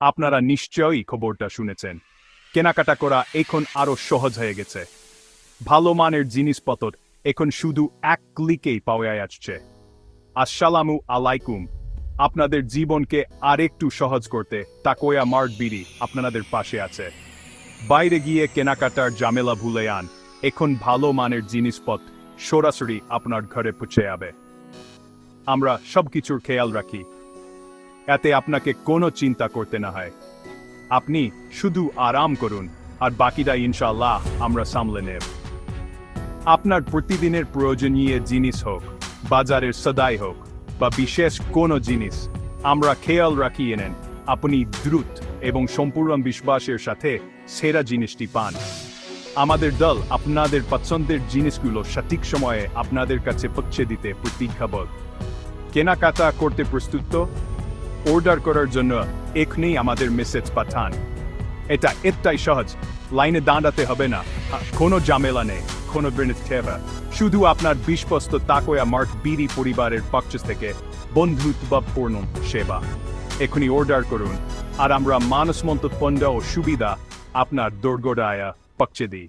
আপনারা নিশ্চয়ই খবরটা শুনেছেন। কেনাকাটা করা এখন আরও সহজ হয়ে গেছে। ভালো মানের জিনিসপত্র এখন শুধু এক ক্লিকেই পাওয়া যাচ্ছে আসসালামু আলাইকুম। আপনাদের জীবনকে আরেকটু সহজ করতে তাকোয়া মার্ট বিড়ি আপনাদের পাশে আছে। বাইরে গিয়ে কেনাকাটার জামেলা ভুলে আন এখন ভালো মানের জিনিসপত্র সরাসরি আপনার ঘরে পৌঁছে যাবে। আমরা সবকিছুর খেয়াল রাখি। এতে আপনাকে কোনো চিন্তা করতে না হয়। আপনি শুধু আরাম করুন, আর বাকিটা ইনশাল্লাহ আমরা সামলে নেব। আপনার প্রতিদিনের প্রয়োজনীয় জিনিস হোক, বাজারের সদাই হোক, বা বিশেষ কোনো জিনিস, আমরা খেয়াল রাখি এনেন আপনি দ্রুত এবং সম্পূর্ণ বিশ্বাসের সাথে সেরা জিনিসটি পান। আমাদের দল আপনাদের পছন্দের জিনিসগুলো সঠিক সময়ে আপনাদের কাছে পৌঁছে দিতে প্রতিজ্ঞাবদ্ধ। কেনাকাটা করতে প্রস্তুত? অর্ডার করার জন্য এখনই আমাদের মেসেজ পাঠান। এটা এটাই সহজ, লাইনে দাঁড়াতে হবে না। কোনো ঝামেলা নেই, কোনো শুধু আপনার বিশ্বস্ত তাকোয়া মার্ট বিড়ি পরিবারের পক্ষ থেকে বন্ধুত্বপূর্ণ সেবা। এখনই অর্ডার করুন, আর আমরা মানসমন্ত পণ্য ও সুবিধা আপনার দোরগোড়ায় পক্ষে দিই।